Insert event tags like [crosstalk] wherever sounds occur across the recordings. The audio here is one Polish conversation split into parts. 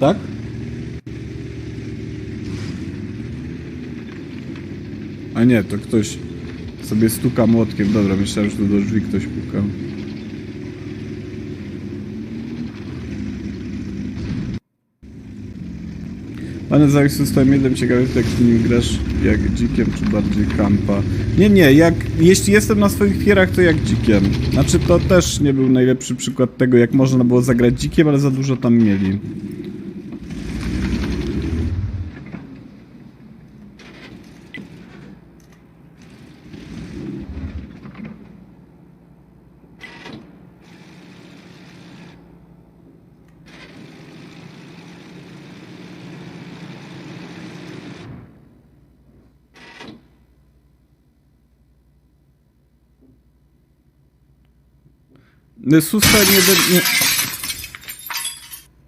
Tak? A nie, to ktoś sobie stuka młotkiem. Dobra, myślałem, że to do drzwi ktoś puka. Panie Zając System 1 ciekawy jak z nim grasz jak dzikiem czy bardziej kampa. Nie, nie, jak jeśli jestem na swoich fierach to jak dzikiem. Znaczy to też nie był najlepszy przykład tego jak można było zagrać dzikiem, ale za dużo tam mieli. Susta nie, nie...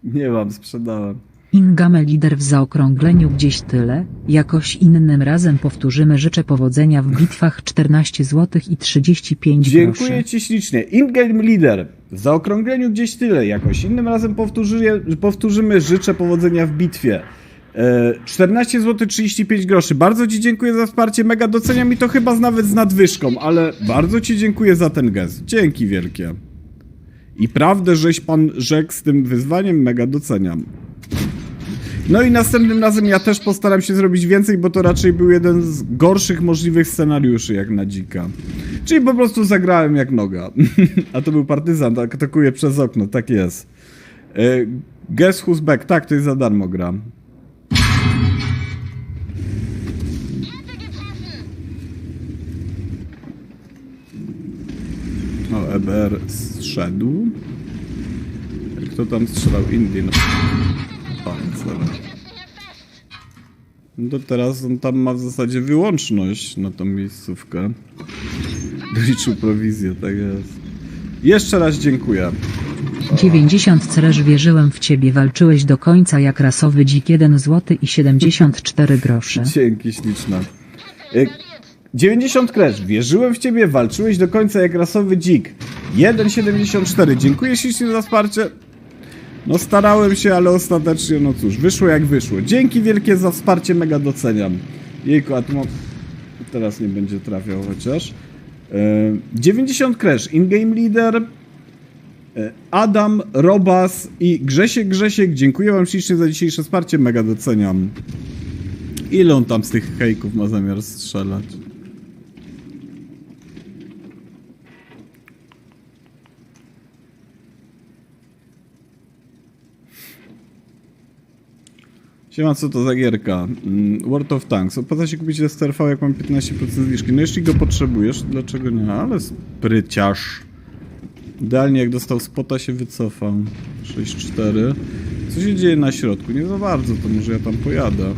Nie mam, sprzedałem. Ingame lider w zaokrągleniu gdzieś tyle, jakoś innym razem powtórzymy życzę powodzenia w bitwach 14 zł i 35 Dziękuję groszy. Ci ślicznie. In-game leader. W zaokrągleniu gdzieś tyle jakoś. Innym razem powtórzymy, powtórzymy życzę powodzenia w bitwie. E, 14 zł 35 groszy. Bardzo Ci dziękuję za wsparcie. Mega doceniam i to chyba nawet z nadwyżką, ale bardzo Ci dziękuję za ten gest. Dzięki wielkie. I prawdę, żeś pan rzekł z tym wyzwaniem, mega doceniam. No i następnym razem ja też postaram się zrobić więcej, bo to raczej był jeden z gorszych możliwych scenariuszy jak na dzika. Czyli po prostu zagrałem jak noga. [laughs] A to był partyzant, tak atakuje przez okno, tak jest. E, Guess who's back, tak, to jest za darmo gra. O, EBR zszedł. Kto tam strzelał? Indie. No. Pancer. No to teraz on tam ma w zasadzie wyłączność na tą miejscówkę. Doliczył prowizję, tak jest. Jeszcze raz dziękuję. 90 ceresz wierzyłem w ciebie walczyłeś do końca jak rasowy dzik 1 zł i 74 grosze. Dzięki śliczne. Y, 90 kresz. Wierzyłem w ciebie, walczyłeś do końca jak rasowy dzik. 1,74. Dziękuję ślicznie za wsparcie. No starałem się, ale ostatecznie, no cóż, wyszło jak wyszło. Dzięki wielkie za wsparcie, mega doceniam. Jejku, a. Teraz nie będzie trafiał chociaż. Y, 90 kresz. In-game leader. y, Adam, Robas i Grzesiek Grzesiek. Dziękuję wam ślicznie za dzisiejsze wsparcie, mega doceniam. Ile on tam z tych hejków ma zamiar strzelać? Siema, co to za gierka? Mm, World of Tanks. Opłaca się kupić STRV, jak mam 15% zniżki. No jeśli go potrzebujesz, dlaczego nie? Ale spryciarz. Idealnie jak dostał spota się wycofał. 6-4. Co się dzieje na środku? Nie za bardzo, to może ja tam pojadę.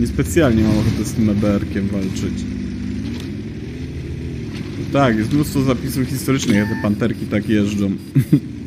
Niespecjalnie mam ochotę z tym EBR-kiem walczyć. Tak, jest mnóstwo zapisów historycznych, jak te panterki tak jeżdżą. [laughs]